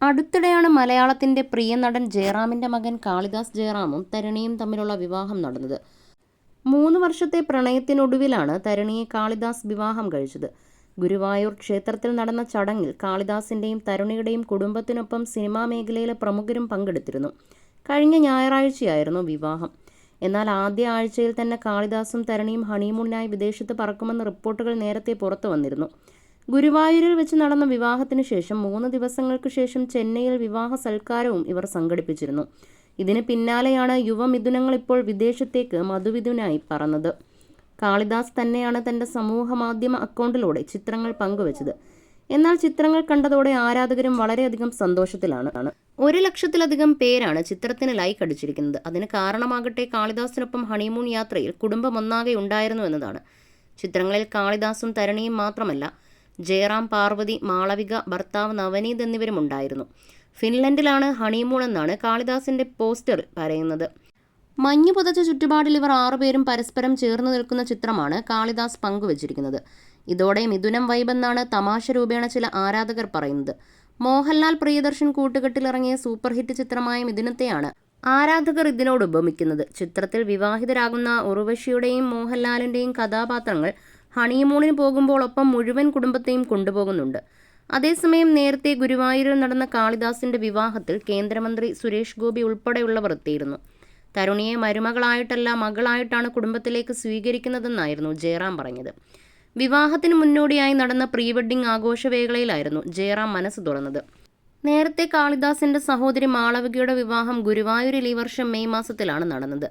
അടുത്തിടെയാണ് മലയാളത്തിന്റെ പ്രിയ നടൻ ജയറാമിന്റെ മകൻ കാളിദാസ് ജയറാമും തരണിയും തമ്മിലുള്ള വിവാഹം നടന്നത്. മൂന്ന് വർഷത്തെ പ്രണയത്തിനൊടുവിലാണ് തരണിയെ കാളിദാസ് വിവാഹം കഴിച്ചത്. ഗുരുവായൂർ ക്ഷേത്രത്തിൽ നടന്ന ചടങ്ങിൽ കാളിദാസിന്റെയും തരുണിയുടെയും കുടുംബത്തിനൊപ്പം സിനിമാ മേഖലയിലെ പ്രമുഖരും പങ്കെടുത്തിരുന്നു. കഴിഞ്ഞ ഞായറാഴ്ചയായിരുന്നു വിവാഹം. എന്നാൽ ആദ്യ ആഴ്ചയിൽ തന്നെ കാളിദാസും തരണിയും ഹണിമൂണിനായി വിദേശത്ത് പറക്കുമെന്ന റിപ്പോർട്ടുകൾ നേരത്തെ പുറത്തു വന്നിരുന്നു. ഗുരുവായൂരിൽ വെച്ച് നടന്ന വിവാഹത്തിനു ശേഷം മൂന്ന് ദിവസങ്ങൾക്ക് ശേഷം ചെന്നൈയിൽ വിവാഹ സൽക്കാരവും ഇവർ സംഘടിപ്പിച്ചിരുന്നു. ഇതിന് പിന്നാലെയാണ് യുവമിഥുനങ്ങൾ ഇപ്പോൾ വിദേശത്തേക്ക് മധുവിധുനായി പറന്നത്. കാളിദാസ് തന്നെയാണ് തന്റെ സമൂഹ മാധ്യമ അക്കൗണ്ടിലൂടെ ചിത്രങ്ങൾ പങ്കുവച്ചത്. എന്നാൽ ചിത്രങ്ങൾ കണ്ടതോടെ ആരാധകരും വളരെയധികം സന്തോഷത്തിലാണ്. ഒരു ലക്ഷത്തിലധികം പേരാണ് ചിത്രത്തിന് ലൈക്ക് അടിച്ചിരിക്കുന്നത്. അതിന് കാരണമാകട്ടെ കാളിദാസിനൊപ്പം ഹണിമൂൺ യാത്രയിൽ കുടുംബം ഒന്നാകെ ഉണ്ടായിരുന്നു എന്നതാണ്. ചിത്രങ്ങളിൽ കാളിദാസും തരണിയും മാത്രമല്ല ജയറാം പാർവതി മാളവിക ഭർത്താവ് നവനീത് എന്നിവരും ഉണ്ടായിരുന്നു ഫിൻലൻഡിലാണ് ഹണിമൂൺ എന്നാണ് കാളിദാസിന്റെ പോസ്റ്റർ പറയുന്നത്. മഞ്ഞു പുതച്ച ചുറ്റുപാടിൽ ഇവർ ആറുപേരും പരസ്പരം ചേർന്ന് നിൽക്കുന്ന ചിത്രമാണ് കാളിദാസ് പങ്കുവച്ചിരിക്കുന്നത്. ഇതോടെ മിഥുനം വൈബെന്നാണ് തമാശ രൂപേണ ചില ആരാധകർ പറയുന്നത്. മോഹൻലാൽ പ്രിയദർശൻ കൂട്ടുകെട്ടിലിറങ്ങിയ സൂപ്പർ ഹിറ്റ് ചിത്രമായ മിഥുനത്തെയാണ് ആരാധകർ ഇതിനോട് ഉപമിക്കുന്നത്. ചിത്രത്തിൽ വിവാഹിതരാകുന്ന ഉർവശിയുടെയും മോഹൻലാലിന്റെയും കഥാപാത്രങ്ങൾ ഹണിമൂണിന് പോകുമ്പോൾ ഒപ്പം മുഴുവൻ കുടുംബത്തെയും കൊണ്ടുപോകുന്നുണ്ട്. അതേസമയം നേരത്തെ ഗുരുവായൂരിൽ നടന്ന കാളിദാസിന്റെ വിവാഹത്തിൽ കേന്ദ്രമന്ത്രി സുരേഷ് ഗോപി ഉൾപ്പെടെയുള്ളവർ എത്തിയിരുന്നു. തരുണിയെ മരുമകളായിട്ടല്ല മകളായിട്ടാണ് കുടുംബത്തിലേക്ക് സ്വീകരിക്കുന്നതെന്നായിരുന്നു ജയറാം പറഞ്ഞത്. വിവാഹത്തിന് മുന്നോടിയായി നടന്ന പ്രീ വെഡ്ഡിംഗ് ആഘോഷവേളയിലായിരുന്നു ജയറാം മനസ്സ് തുറന്നത്. നേരത്തെ കാളിദാസിന്റെ സഹോദരി മാളവികയുടെ വിവാഹം ഗുരുവായൂരിൽ ഈ വർഷം മെയ് മാസത്തിലാണ് നടന്നത്.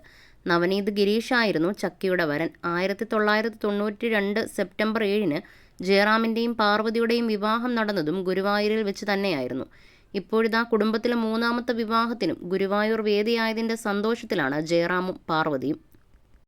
നവനീത് ഗിരീഷായിരുന്നു ചക്കിയുടെ വരൻ. ആയിരത്തി തൊള്ളായിരത്തി തൊണ്ണൂറ്റി രണ്ട് സെപ്റ്റംബർ ഏഴിന് ജയറാമിന്റെയും പാർവതിയുടെയും വിവാഹം നടന്നതും ഗുരുവായൂരിൽ വെച്ച് തന്നെയായിരുന്നു. ഇപ്പോഴിതാ കുടുംബത്തിലെ മൂന്നാമത്തെ വിവാഹത്തിനും ഗുരുവായൂർ വേദിയായതിന്റെ സന്തോഷത്തിലാണ് ജയറാമും പാർവതിയും.